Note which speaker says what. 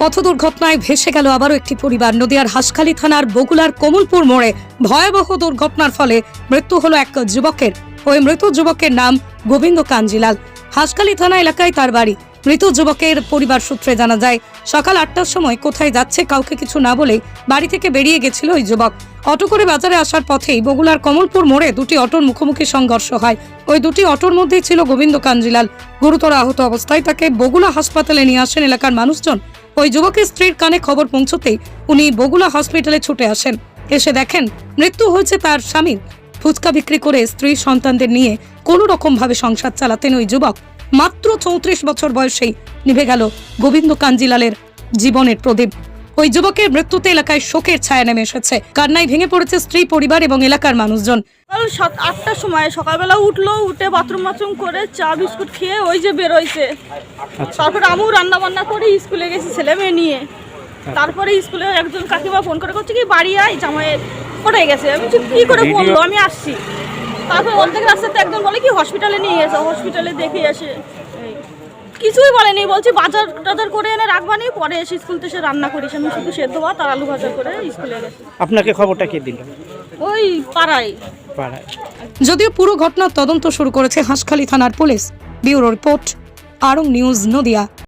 Speaker 1: পথ দুর্ঘটনায় ভেসে গেল আবারও একটি পরিবার। নদিয়ার হাসখালী থানার বগুলার কমলপুর মোড়ে ভয়াবহ দুর্ঘটনার ফলে মৃত্যু হলো এক যুবকের। ওই মৃত যুবকের নাম গোবিন্দ কাঞ্জিলাল হাসখালী থানা এলাকায় তার বাড়ি। মৃত যুবকের পরিবার সূত্রে জানা যায়, সকাল আটটার সময় কোথায় যাচ্ছে কাউকে কিছু না বলে বাড়ি থেকে বেরিয়ে গেছিল ওই যুবক। অটো করে বাজারে আসার পথেই বগুলার কমলপুর মোড়ে দুটি অটোর মুখোমুখি সংঘর্ষ হয়। ওই দুটি অটোর মধ্যেই ছিল গোবিন্দ কাঞ্জিলাল। গুরুতর আহত অবস্থায় তাকে বগুলা হাসপাতালে নিয়ে আসেন এলাকার মানুষজন। ওই যুবকের স্ত্রীর কানে খবর পৌঁছতেই উনি বগুলা হসপিটালে ছুটে আসেন। এসে দেখেন, মৃত্যু হয়েছে তার স্বামীর। ফুচকা বিক্রি করে স্ত্রী সন্তানদের নিয়ে কোনো রকম ভাবে সংসার চালাতেন ওই যুবক। মাত্র চৌত্রিশ বছর বয়সেই নিভে গেল গোবিন্দ কাঞ্জিলালের জীবনের প্রদীপ। ওই যুবকের মৃত্যুতে এলাকায় শোকের ছায়া নেমে এসেছে। কান্নায় ভেঙে পড়েছে স্ত্রী পরিবার এবং এলাকার মানুষজন।
Speaker 2: সকাল আটটার সময় সকালবেলা উঠল উঠে বাথরুম বাথরুম করে চা বিস্কুট খেয়ে ওই যে বেরোইছে। তারপরে আমিও রান্না বান্না করে স্কুলে গেছি ছেলে মেয়ে নিয়ে। তারপরে স্কুলে একজন কাকিমা ফোন করে করছে কি বাড়ি আয়? জামাইয়ের পড়ে গেছে। আমি বলছি, কি করে বলল? আমি আসছি। তারপর অর্ধেক রাস্তাতে একজন বলে কি হসপিটালে নিয়ে গেছে হসপিটালে দেখে আসে। কিছুই বলেনি বলছি বাজার টাজার করে এনে রাখবানি পরে এসে স্কুল থেকে এসে রান্না করিস। আমি শুধু সেদ্ধ ভাত আর আলু ভাজা করে স্কুলে গেছি।
Speaker 3: আপনাকে খবরটা কে দিল?
Speaker 2: ওই পাড়ায়।
Speaker 3: পাড়ায়।
Speaker 1: যদিও পুরো ঘটনার তদন্ত শুরু করেছে হাঁসখালী থানার police. Bureau report Arang news Nadia.